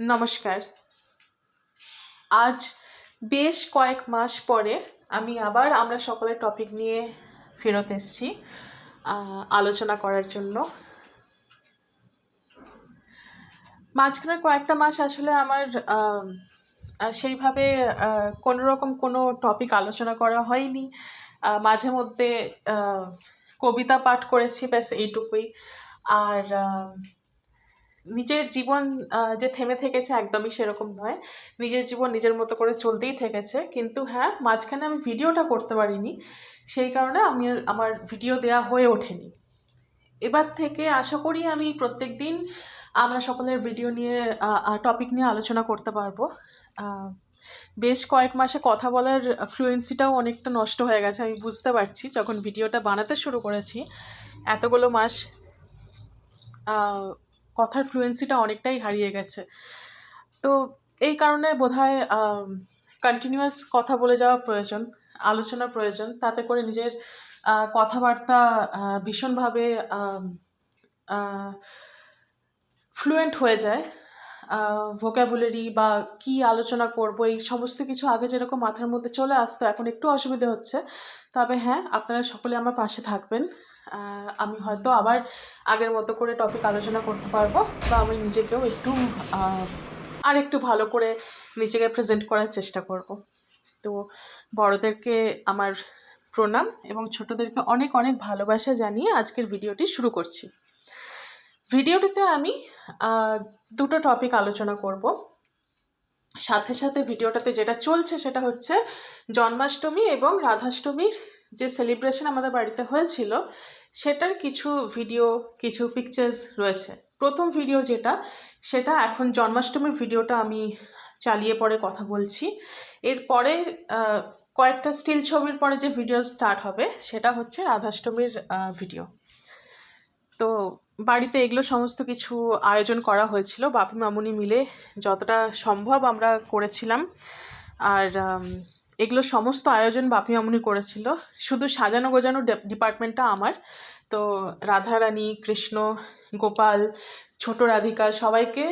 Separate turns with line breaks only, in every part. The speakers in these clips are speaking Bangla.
নমস্কার। আজ বেশ কয়েক মাস পরে আমি আবার আমরা সকলের টপিক নিয়ে ফেরত এসেছি আলোচনা করার জন্য। মাঝখানে কয়েকটা মাস আসলে আমার সেইভাবে কোনো রকম কোনো টপিক আলোচনা করা হয়নি। মাঝে মধ্যে কবিতা পাঠ করেছি, ব্যাস এইটুকুই। আর নিজের জীবন যে থেমে থেকেছে একদমই সেরকম নয়। নিজের জীবন নিজের মতো করে চলতেই থেকেছে। কিন্তু হ্যাঁ মাঝখানে আমি ভিডিওটা করতে পারিনি। সেই কারণে আমি আমার ভিডিও দেয়া হয়ে ওঠেনি। এবার থেকে আশা করি আমি প্রত্যেক দিন আমরা সকলের ভিডিও নিয়ে টপিক নিয়ে আলোচনা করতে পারব। বেশ কয়েক মাসে কথা বলার ফ্লুয়েন্সিটাও অনেকটা নষ্ট হয়ে গেছে, আমি বুঝতে পারছি যখন ভিডিওটা বানাতে শুরু করেছি। এতগুলো মাস কথার ফ্লুয়েন্সিটা অনেকটাই হারিয়ে গেছে। তো এই কারণে বোধহয় কন্টিনিউয়াস কথা বলে যাওয়া প্রয়োজন, আলোচনা প্রয়োজন। তাতে করে নিজের কথাবার্তা ভীষণভাবে ফ্লুয়েন্ট হয়ে যায়। ভোক্যাবুলারি বা কি আলোচনা করব, এই সমস্ত কিছু আগে যেরকম মাথার মধ্যে চলে আসতো, এখন একটু অসুবিধে হচ্ছে। তবে হ্যাঁ আপনারা সকলে আমার পাশে থাকবেন। আমি হয়তো আবার আগের মতো করে টপিক আলোচনা করতে পারব বা আমি নিজেকেও একটু আর একটু ভালো করে নিজেকে প্রেজেন্ট করার চেষ্টা করব। তো বড়দেরকে আমার প্রণাম এবং ছোটদেরকে অনেক অনেক ভালোবাসা জানিয়ে আজকের ভিডিওটি শুরু করছি। ভিডিওটিতে আমি দুটো টপিক আলোচনা করব। সাথে সাথে ভিডিওটাতে যেটা চলছে সেটা হচ্ছে জন্মাষ্টমী এবং রাধাষ্টমীর যে সেলিব্রেশন আমাদের বাড়িতে হয়েছিল, সেটার কিছু ভিডিও কিছু পিকচার্স রয়েছে। প্রথম ভিডিও যেটা, সেটা এখন জন্মাষ্টমীর ভিডিওটা আমি চালিয়ে পরে কথা বলছি। এরপরে কয়েকটা স্টিল ছবির পরে যে ভিডিও স্টার্ট হবে, সেটা হচ্ছে রাধাষ্টমীর ভিডিও তো বাড়িতে এগুলো সমস্ত কিছু আয়োজন করা হয়েছিল। বাপি মামুনি মিলে যতটা সম্ভব আমরা করেছিলাম। আর এগুলো সমস্ত আয়োজন বাপি মামুনি করেছিল। শুধু সাজানো গোজানো ডিপার্টমেন্টটা আমার। তো রাধারানী, কৃষ্ণ, গোপাল, ছোট রাধিকা সবাইকে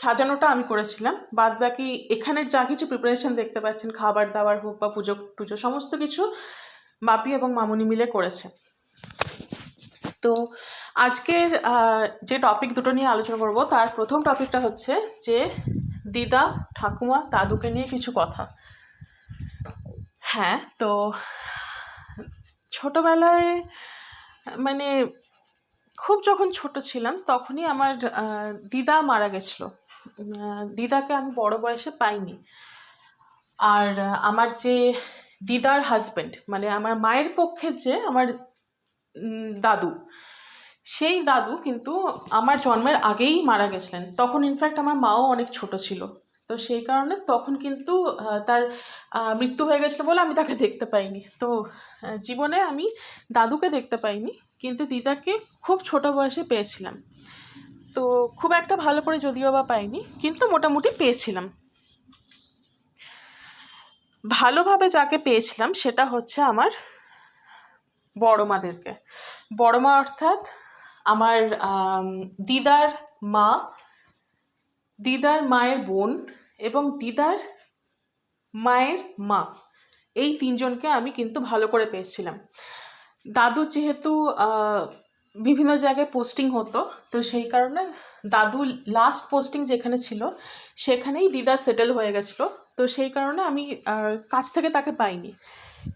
সাজানোটা আমি করেছিলাম। বাদ বাকি এখানের যা কিছু প্রিপারেশন দেখতে পাচ্ছেন, খাবার দাবার হোক বা পুজো টুজো, সমস্ত কিছু বাপি এবং মামুনি মিলে করেছে। তো আজকের যে টপিক দুটো নিয়ে আলোচনা করব, তার প্রথম টপিকটা হচ্ছে যে দিদা, ঠাকুমা, দাদুকে নিয়ে কিছু কথা। হ্যাঁ তো ছোটবেলায় মানে খুব যখন ছোট ছিলাম, তখনই আমার দিদা মারা গেছিল। দিদাকে আমি বড় বয়সে পাইনি। আর আমার যে দিদার হাজবেন্ড মানে আমার মায়ের পক্ষের যে আমার দাদু সেই দাদু কিন্তু আমার জন্মের আগেই মারা গেছিলেন। তখন ইনফ্যাক্ট আমার মাও অনেক ছোট ছিল। তো সেই কারণে তখন কিন্তু তার মৃত্যু হয়ে গেছিল বলে আমি তাকে দেখতে পাইনি। তো জীবনে আমি দাদুকে দেখতে পাইনি, কিন্তু দিদাকে খুব ছোট বয়সে পেয়েছিলাম। তো খুব একটা ভালো করে যদিও বা পাইনি, কিন্তু মোটামুটি পেয়েছিলাম। ভালোভাবে যাকে পেয়েছিলাম সেটা হচ্ছে আমার বড় মাদেরকে। বড় মা অর্থাৎ আমার দিদার মা, দিদার মায়ের বোন এবং দিদার মায়ের মা, এই তিনজনকে আমি কিন্তু ভালো করে পেয়েছিলাম। দাদু যেহেতু বিভিন্ন জায়গায় পোস্টিং হতো, তো সেই কারণে দাদু লাস্ট পোস্টিং যেখানে ছিল, সেখানেই দিদা সেটেল হয়ে গেছিল, তো সেই কারণে আমি কাছ থেকে তাকে পাইনি।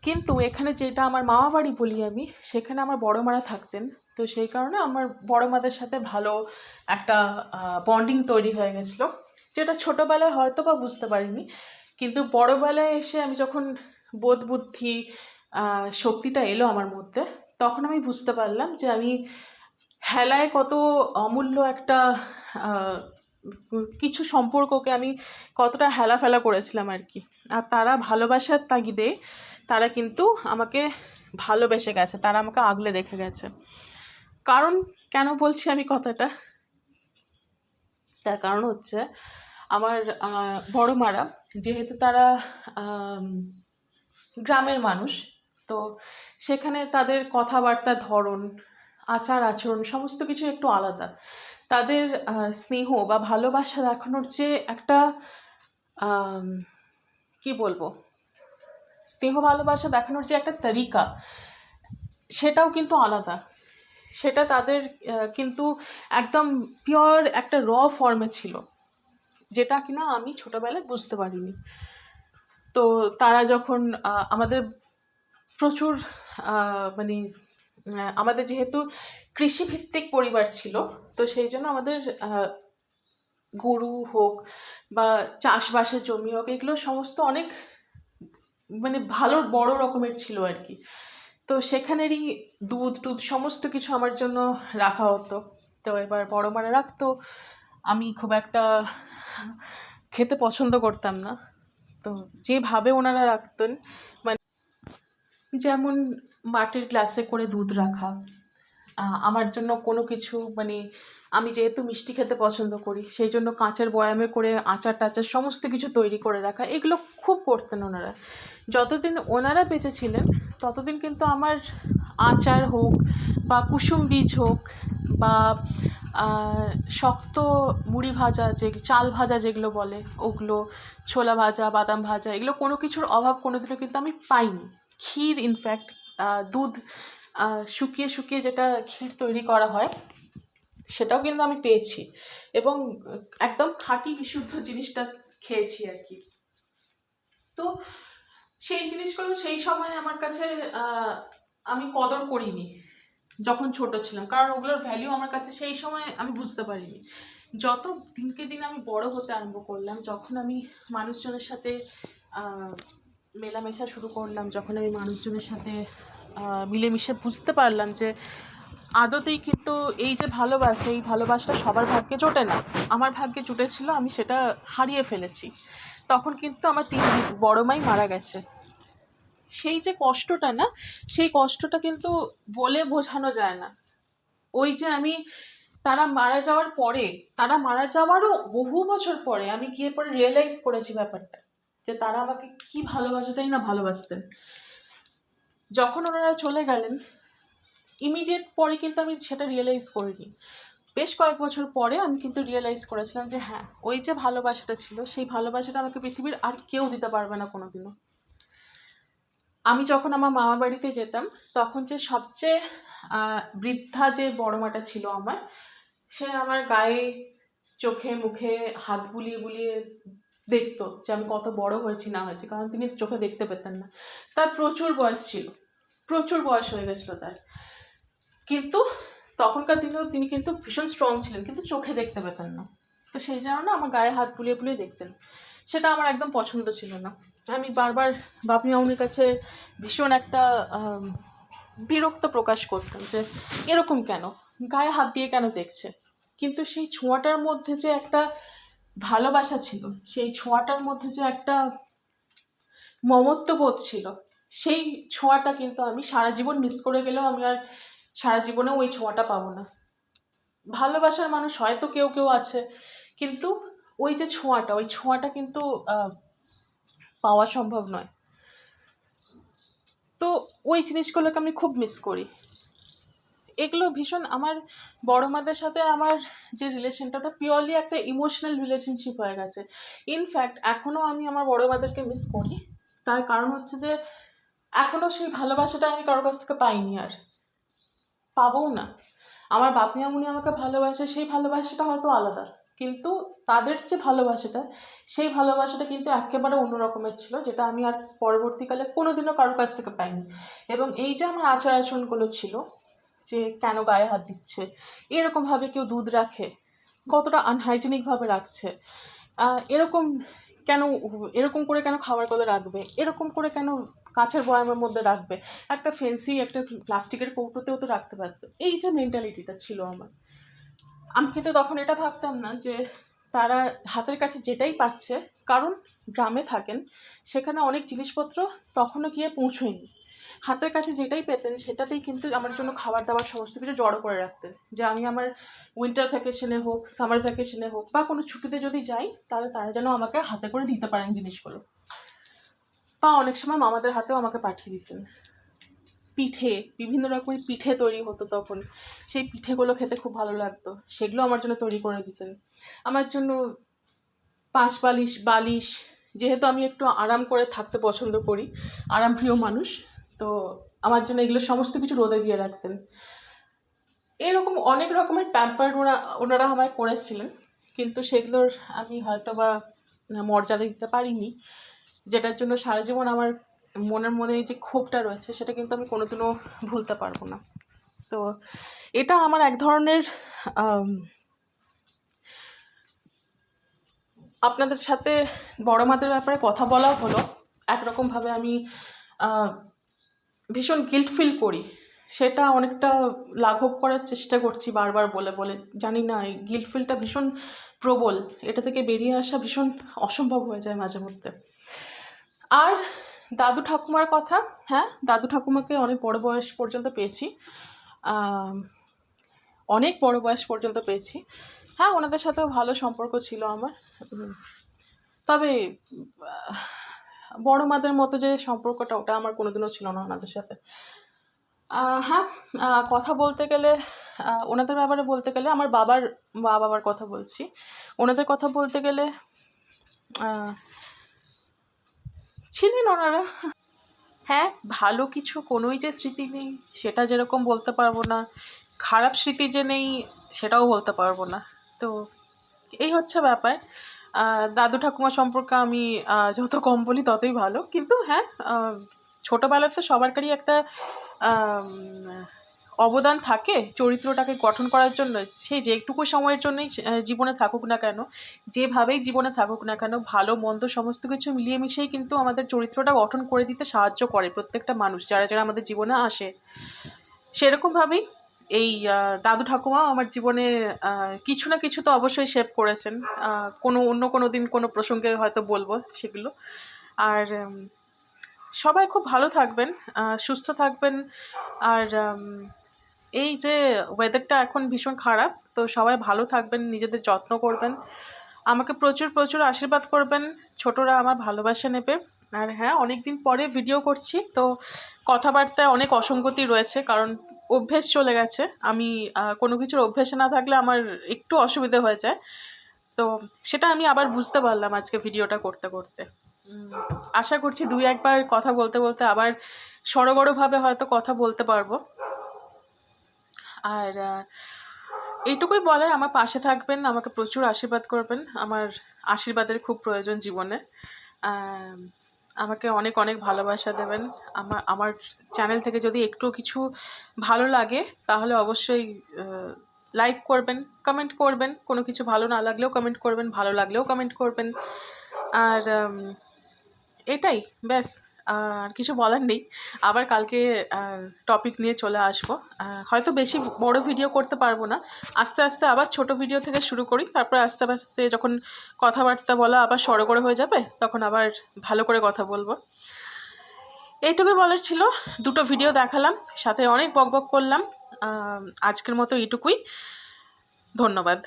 কিন্তু এখানে যেটা আমার মামা বাড়ি বলি আমি, সেখানে আমার বড় মারা থাকতেন তো সেই কারণে আমার বড় মাদের সাথে ভালো একটা বন্ডিং তৈরি হয়ে গেছিল, যেটা ছোটোবেলায় হয়তো বা বুঝতে পারিনি, কিন্তু বড়বেলায় এসে আমি যখন বোধ বুদ্ধি শক্তিটা এলো আমার মধ্যে, তখন আমি বুঝতে পারলাম যে আমি হেলায় কত অমূল্য একটা কিছু সম্পর্ককে আমি কতটা হেলা ফেলা করেছিলাম আর কি। আর তারা ভালোবাসার তাগিদে তারা কিন্তু আমাকে ভালোবেসে গেছে, তারা আমাকে আগলে রেখে গেছে। কারণ কেন বলছি আমি কথাটা? তার কারণ হচ্ছে আমার বড় মারা যেহেতু তারা গ্রামের মানুষ, তো সেখানে তাদের কথাবার্তার ধরন, আচার আচরণ সমস্ত কিছু একটু আলাদা। তাদের স্নেহ বা ভালোবাসা দেখানোর যে একটা কি বলব, স্নেহ ভালোবাসা দেখানোর যে একটা তরিকা, সেটাও কিন্তু আলাদা। সেটা তাদের কিন্তু একদম পিওর একটা র ফর্মে ছিল, যেটা কিনা আমি ছোটবেলায় বুঝতে পারিনি। তো তারা যখন আমাদের প্রচুর মানে আমাদের যেহেতু কৃষিভিত্তিক পরিবার ছিল, তো সেই জন্য আমাদের গরু হোক বা চাষবাসের জমি হোক, এগুলো সমস্ত অনেক মানে ভালো বড় রকমের ছিল আর কি। তো সেখানেরই দুধ টুধ সমস্ত কিছু আমার জন্য রাখা হতো। তো এবার বড় মারা রাখতো। আমি খুব একটা খেতে পছন্দ করতাম না। তো যেভাবে ওনারা রাখতেন মানে যেমন মাটির গ্লাসে করে দুধ রাখা আমার জন্য কোনো কিছু মানে আমি যেহেতু মিষ্টি খেতে পছন্দ করি, সেই জন্য কাঁচের বয়ামে করে আচার টাচার সমস্ত কিছু তৈরি করে রাখা, এগুলো খুব করতেন ওনারা। যতদিন ওনারা বেঁচে ছিলেন ততদিন কিন্তু আমার আচার হোক বা কুসুম বীজ হোক বা শক্ত মুড়ি ভাজা যে, চাল ভাজা যেগুলো বলে, ওগুলো, ছোলা ভাজা, বাদাম ভাজা, এগুলো কোনো কিছুর অভাব কোনোদিনও কিন্তু আমি পাইনি। ক্ষীর ইনফ্যাক্ট দুধ শুকিয়ে শুকিয়ে যেটা ক্ষীর তৈরি করা হয়, সেটাও কিন্তু আমি পেয়েছি। এবং একদম খাঁটি বিশুদ্ধ জিনিসটা খেয়েছি আর কি। তো সেই জিনিসগুলো সেই সময় আমার কাছে আমি কদর করিনি যখন ছোট ছিলাম। কারণ ওগুলোর ভ্যালু আমার কাছে সেই সময় আমি বুঝতে পারিনি। যত দিনকে দিন আমি বড় হতে আরম্ভ করলাম, যখন আমি মানুষজনের সাথে মেলামেশা শুরু করলাম, যখন আমি মানুষজনের সাথে মিলেমিশে বুঝতে পারলাম যে আদতেই কিন্তু এই যে ভালোবাসা, এই ভালোবাসাটা সবার ভাগ্যে জোটে না। আমার ভাগ্যে জুটেছিল, আমি সেটা হারিয়ে ফেলেছি। তখন কিন্তু আমার তিন বড় মাই মারা গেছে। সেই যে কষ্টটা না, সেই কষ্টটা কিন্তু বলে বোঝানো যায় না। ওই যে আমি, তারা মারা যাওয়ার পরে, তারা মারা যাওয়ারও বহু বছর পরে আমি গিয়ে পরে রিয়েলাইজ করেছি ব্যাপারটা, যে তারা আমাকে কি ভালোবাসাটাই না ভালোবাসতেন। যখন ওনারা চলে গেলেন ইমিডিয়েট পরে কিন্তু আমি সেটা রিয়েলাইজ করিনি। বেশ কয়েক বছর পরে আমি কিন্তু রিয়েলাইজ করেছিলাম যে হ্যাঁ ওই যে ভালোবাসাটা ছিল, সেই ভালোবাসাটা আমাকে পৃথিবীর আর কেউ দিতে পারবে না কোনোদিনও। আমি যখন আমার মামা বাড়িতে যেতাম, তখন যে সবচেয়ে বৃদ্ধা যে বড় মাটা ছিল আমার, সে আমার গায়ে, চোখে, মুখে হাত বুলিয়ে বুলিয়ে দেখতো যে আমি কত বড় হয়েছি, না হয়েছি, কারণ তিনি চোখে দেখতে পেতেন না। তার প্রচুর বয়স ছিল, প্রচুর বয়স হয়ে গেছিল তার। কিন্তু তখনকার দিনেও তিনি কিন্তু ভীষণ স্ট্রং ছিলেন, কিন্তু চোখে দেখতে পেতেন না। তো সেই জন্য আমার গায়ে হাত বুলিয়ে বুলিয়ে দেখতেন। সেটা আমার একদম পছন্দ ছিল না। আমি বারবার বাপি মামুনির কাছে ভীষণ একটা বিরক্ত প্রকাশ করতাম যে, এরকম কেন? গায়ে হাত দিয়ে কেন দেখছে? কিন্তু সেই ছোঁয়াটার মধ্যে যে একটা ভালোবাসা ছিল, সেই ছোঁয়াটার মধ্যে যে একটা মমত্ববোধ ছিল, সেই ছোঁয়াটা কিন্তু আমি সারা জীবন মিস করে গেলেও আমি আর সারা জীবনেও ওই ছোঁয়াটা পাবো না। ভালোবাসার মানুষ হয়তো কেউ কেউ আছে, কিন্তু ওই যে ছোঁয়াটা, ওই ছোঁয়াটা কিন্তু পাওয়া সম্ভব নয়। তো ওই জিনিসগুলোকে আমি খুব মিস করি। এগুলো ভীষণ আমার বড় মাদের সাথে আমার যে রিলেশনটা ওটা পিওরলি একটা ইমোশনাল রিলেশনশিপ হয়ে গেছে। ইনফ্যাক্ট এখনও আমি আমার বড় মাদেরকে মিস করি। তার কারণ হচ্ছে যে এখনও সেই ভালোবাসাটা আমি কারোর কাছ থেকে পাইনি আর। পাবও না। আমার বাপি আমুনি আমাকে ভালোবাসে, সেই ভালোবাসাটা হয়তো আলাদা। কিন্তু তাদের যে ভালোবাসাটা, সেই ভালোবাসাটা কিন্তু একেবারে অন্য রকমের ছিল, যেটা আমি আর পরবর্তীকালে কোনোদিনও কারোর কাছ থেকে পাইনি। এবং এই যে আমার আচার আচরণগুলো ছিল, যে কেন গায়ে হাত দিচ্ছে, এরকমভাবে কেউ দুধ রাখে, কতটা আনহাইজেনিকভাবে রাখছে এরকম কেন, এরকম করে কেন খাবার করে রাখবে, এরকম করে কেন কাঁচের বয়ামের মধ্যে রাখবে। একটা ফেন্সি একটা প্লাস্টিকের কৌটোতেও তো রাখতে পারতো। এই যে মেন্টালিটিটা ছিল আমার। আমি কিন্তু তখন এটা ভাবতাম না যে তারা হাতের কাছে যেটাই পাচ্ছে, কারণ গ্রামে থাকেন, সেখানে অনেক জিনিসপত্র তখনও গিয়ে পৌঁছয়নি। হাতের কাছে যেটাই পেতেন, সেটাতেই কিন্তু আমার জন্য খাবার দাবার সমস্ত কিছু জড়ো করে রাখতেন। যে আমি আমার উইন্টার ভ্যাকেশনে হোক সামার ভ্যাকেশনে হোক, বা কোনো ছুটিতে যদি যাই, তাহলে তারা যেন আমাকে হাতে করে দিতে পারেন জিনিসগুলো। বা অনেক সময় মামাদের হাতেও আমাকে পাঠিয়ে দিতেন। পিঠে, বিভিন্ন রকমের পিঠে তৈরি হতো তখন। সেই পিঠেগুলো খেতে খুব ভালো লাগতো। সেগুলো আমার জন্য তৈরি করে দিতেন। আমার জন্য পাশ বালিশ বালিশ, যেহেতু আমি একটু আরাম করে থাকতে পছন্দ করি আরাম প্রিয় মানুষ, তো আমার জন্য এগুলো সমস্ত কিছু রোদে দিয়ে রাখতেন। এরকম অনেক রকমের প্যাম্পার ওরা, ওনারা আমায় করেছিলেন, কিন্তু সেগুলোর আমি হয়তো বা মর্যাদা দিতে পারিনি। যেটার জন্য সারা জীবন আমার মনের এই যে ক্ষোভটা রয়েছে, সেটা কিন্তু আমি কোনোদিনও ভুলতে পারব না। তো এটা আমার এক ধরনের আপনাদের সাথে বড় মাদের ব্যাপারে কথা বলা হলো। একরকমভাবে আমি ভীষণ গিল্ট ফিল করি। সেটা অনেকটা লাঘব করার চেষ্টা করছি বারবার বলে বলে, জানি না, এই গিল্ট ফিলটা ভীষণ প্রবল। এটা থেকে বেরিয়ে আসা ভীষণ অসম্ভব হয়ে যায় মাঝে মধ্যে। আর দাদু ঠাকুমার কথা হ্যাঁ দাদু ঠাকুমাকে অনেক বড় বয়স পর্যন্ত পেয়েছি অনেক বড় বয়স পর্যন্ত পেয়েছি। হ্যাঁ ওনাদের সাথেও ভালো সম্পর্ক ছিল আমার। তবে, বড় মাদের মতো যে সম্পর্কটা, ওটা আমার কোনোদিনও ছিল না ওনাদের সাথে। হ্যাঁ কথা বলতে গেলে ওনাদের ব্যাপারে বলতে গেলে আমার বাবার মা বাবার কথা বলছি। ওনাদের কথা বলতে গেলে ছিলেন ওনারা। হ্যাঁ ভালো কিছু কোনোই যে স্মৃতি নেই, সেটা যেরকম বলতে পারব না। খারাপ স্মৃতি যে নেই, সেটাও বলতে পারব না। তো এই হচ্ছে ব্যাপার। দাদু ঠাকুমা সম্পর্কে আমি যত কম বলি ততই ভালো। কিন্তু হ্যাঁ ছোটোবেলাতে সবারকারই একটা অবদান থাকে চরিত্রটাকে গঠন করার জন্য সে যেটুকু সময়ের জন্যই জীবনে থাকুক না কেন, যেভাবেই জীবনে থাকুক না কেন, ভালো, মন্দ সমস্ত কিছু মিলিয়ে মিশিয়েই কিন্তু আমাদের চরিত্রটা গঠন করে দিতে সাহায্য করে প্রত্যেকটা মানুষ, যারা যারা আমাদের জীবনে আসে। সেরকমভাবেই এই দাদু ঠাকুমাও আমার জীবনে কিছু না কিছু তো অবশ্যই শেপ করেছেন। কোনো, অন্য কোনো দিন কোনো প্রসঙ্গে হয়তো বলব সেগুলো। আর সবাই খুব ভালো থাকবেন সুস্থ থাকবেন। আর এই যে ওয়েদারটা এখন ভীষণ খারাপ, তো সবাই ভালো থাকবেন, নিজেদের যত্ন করবেন। আমাকে প্রচুর প্রচুর আশীর্বাদ করবেন, ছোটরা আমার ভালোবাসা নেবে। আর হ্যাঁ অনেক দিন পরে ভিডিও করছি, তো কথাবার্তায় অনেক অসঙ্গতি রয়েছে, কারণ অভ্যেস চলে গেছে। আমি কোনো কিছুর অভ্যেসে না থাকলে আমার একটু অসুবিধে হয়ে যায়। তো সেটা আমি আবার বুঝতে পারলাম আজকে ভিডিওটা করতে করতে। আশা করছি দুই একবার কথা বলতে বলতে আবার সড়গড়ভাবে হয়তো কথা বলতে পারব। আর এইটুকুই বলার। আমার পাশে থাকবেন, আমাকে প্রচুর আশীর্বাদ করবেন আমার আশীর্বাদের খুব প্রয়োজন জীবনে। আমাকে অনেক অনেক ভালোবাসা দেবেন। আমার আমার চ্যানেল থেকে যদি একটু কিছু ভালো লাগে, তাহলে অবশ্যই লাইক করবেন, কমেন্ট করবেন। কোনো কিছু ভালো না লাগলেও কমেন্ট করবেন, ভালো লাগলেও কমেন্ট করবেন। আর এটাই, ব্যাস। আর কিছু বলার নেই। আবার কালকে টপিক নিয়ে চলে আসব। হয়তো বেশি বড় ভিডিও করতে পারব না। আস্তে আস্তে আবার ছোট ভিডিও থেকে শুরু করি। তারপরে আস্তে আস্তে যখন কথাবার্তা বলা আবার সড়ো করে হয়ে যাবে, তখন আবার ভালো করে কথা বলব। এইটুকুই বলার ছিল। দুটো ভিডিও দেখালাম, সাথে অনেক বকবক করলাম। আজকের মতো এইটুকুই। ধন্যবাদ।